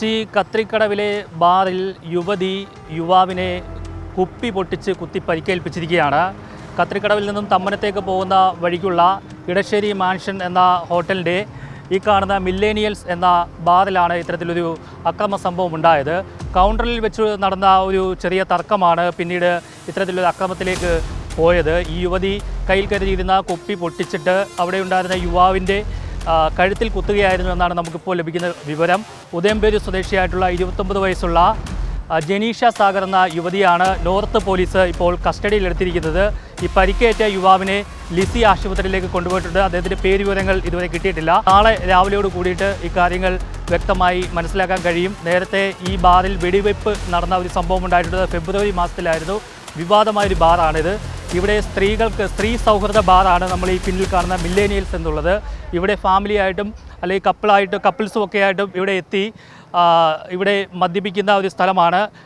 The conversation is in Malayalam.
കൊച്ചി കത്രിക്കടവിലെ ബാറിൽ യുവതി യുവാവിനെ കുപ്പി പൊട്ടിച്ച് കുത്തി പരിക്കേൽപ്പിച്ചിരിക്കുകയാണ്. കത്രിക്കടവിൽ നിന്നും തമ്മനത്തേക്ക് പോകുന്ന വഴിക്കുള്ള ഇടശ്ശേരി മാൻഷൻ എന്ന ഹോട്ടലിന്റെ ഈ കാണുന്ന മില്ലേനിയൽസ് എന്ന ബാറിലാണ് ഇത്തരത്തിലൊരു അക്രമ സംഭവം ഉണ്ടായത്. കൗണ്ടറിൽ വെച്ച് നടന്ന ഒരു ചെറിയ തർക്കമാണ് പിന്നീട് ഇത്തരത്തിലൊരു അക്രമത്തിലേക്ക് പോയത്. ഈ യുവതി കയ്യിൽ കരുതിയിരുന്ന കുപ്പി പൊട്ടിച്ചിട്ട് അവിടെ ഉണ്ടായിരുന്ന യുവാവിന്റെ കഴുത്തിൽ കുത്തുകയായിരുന്നു എന്നാണ് നമുക്കിപ്പോൾ ലഭിക്കുന്ന വിവരം. ഉദയംപേര് സ്വദേശിയായിട്ടുള്ള ഇരുപത്തൊമ്പത് വയസ്സുള്ള ജനീഷ സാഗർ എന്ന യുവതിയാണ് നോർത്ത് പോലീസ് ഇപ്പോൾ കസ്റ്റഡിയിലെടുത്തിരിക്കുന്നത്. ഈ പരിക്കേറ്റ യുവാവിനെ ലിസി ആശുപത്രിയിലേക്ക് കൊണ്ടുപോയിട്ടുണ്ട്. അദ്ദേഹത്തിന്റെ പേര് വിവരങ്ങൾ ഇതുവരെ കിട്ടിയിട്ടില്ല. നാളെ രാവിലെയോട് കൂടിയിട്ട് ഇക്കാര്യങ്ങൾ വ്യക്തമായി മനസ്സിലാക്കാൻ കഴിയും. നേരത്തെ ഈ ബാറിൽ വെടിവെപ്പ് നടന്ന ഒരു സംഭവം ഉണ്ടായിട്ടുണ്ട്. ഫെബ്രുവരി മാസത്തിലായിരുന്നു. വിവാദമായൊരു ബാറാണിത്. ഇവിടെ സ്ത്രീകൾക്ക് സ്ത്രീ സൗഹൃദ ബാറാണ് നമ്മൾ ഈ പിന്നിൽ കാണുന്ന മില്ലേനിയൽസ് എന്നുള്ളത്. ഇവിടെ ഫാമിലി ആയിട്ടും അല്ലെങ്കിൽ കപ്പിളായിട്ടും കപ്പിൾസും ഒക്കെ ആയിട്ടും ഇവിടെ എത്തി ഇവിടെ മദ്യപിക്കുന്ന ഒരു സ്ഥലമാണ്.